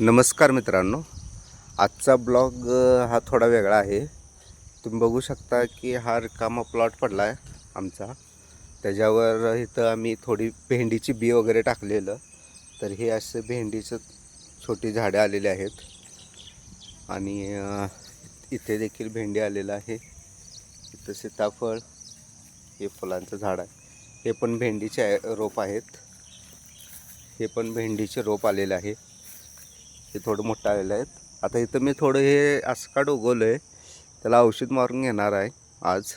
नमस्कार मित्रांनो. आजचा ब्लॉग हा थोडा वेगळा आहे. तुम्ही बघू शकता की हा रिकामा प्लॉट पडला आहे आमचा. त्याच्यावर इथं आम्ही थोडी भेंडीची बी वगैरे टाकलेलं. तर हे असे भेंडीचं छोटी झाडे आलेली आहेत. आणि इथे देखील भेंडी आलेलं आहे. इथं सीताफळ हे फुलांचं झाड आहे. हे पण भेंडीचे आहे- रोप आहेत. हे पण भेंडीचे रोप आलेलं आहे. हे थोडं मोठं आलेलं आहेत. आता इथं मी थोडं हे आसकाड उगवलं आहे त्याला औषध मारून घेणार आहे आज.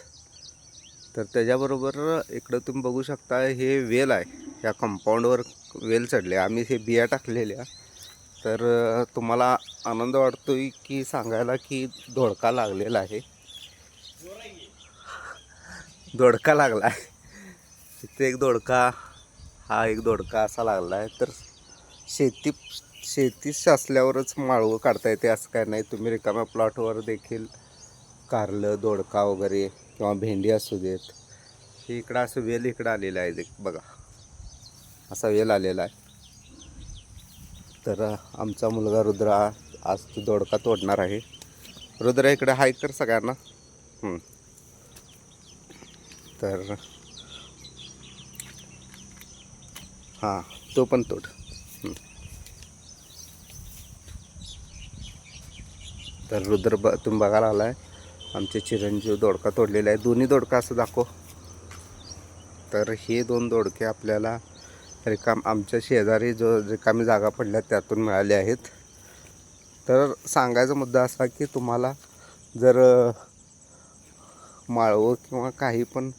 तर त्याच्याबरोबर इकडं तुम्ही बघू शकता हे वेल आहे. या कंपाऊंडवर वेल चढले. आम्ही हे बिया टाकलेल्या. तर तुम्हाला आनंद वाटतो की सांगायला की धोडका लागलेला आहे. दोडका लागला आहे. इथे एक दोडका हा एक दोडका असा लागला आहे. तर शेती शेतीच असल्यावरच माळवं काढता येते असं काय नाही. तुम्ही रिकाम्या प्लॉटवर देखील कारलं दोडका वगैरे किंवा भेंडी असू देत हे इकडं असं वेल इकडं आलेलं आहे देख बघा. असा वेल आलेला आहे. तर आमचा मुलगा रुद्र आज तो दोडका तोडणार आहे. रुद्र इकडे हाय कर सगळ्यांना. तर हां तो पण तोड. तर रुद्र ब तुम्ही बघायला आला आहे आमचे चिरंजीव दोडका तोडलेला आहे दोन्ही दोडका असं दाखव. तर हे दोन दोडके आपल्याला रिकाम आमच्या शेजारी जो रिकामी जागा पडल्या त्यातून मिळाले आहेत. तर सांगायचा मुद्दा असा की तुम्हाला जर माळवं किंवा काही पण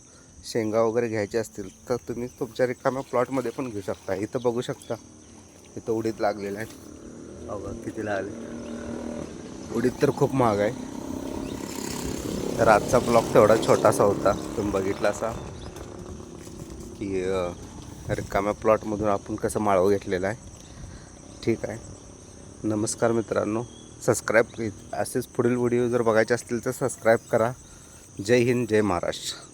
शेंगा वगैरे घ्यायचे असतील तर तुम्ही तुमच्या रिकाम्या प्लॉटमध्ये पण घेऊ शकता. इथं बघू शकता. इथं उडीद लागलेलं आहे. अगं किती लागले? उडीद तर खूप महाग आहे. तर आजचा ब्लॉग तेवढा छोटासा होता. तुम्ही बघितला असा की रिकाम्या प्लॉटमधून आपण कसं माळवं घेतलेला आहे. ठीक आहे. नमस्कार मित्रांनो. सबस्क्राईब असेच पुढील व्हिडिओ जर बघायचे असतील तर सबस्क्राईब करा. जय हिंद जय महाराष्ट्र.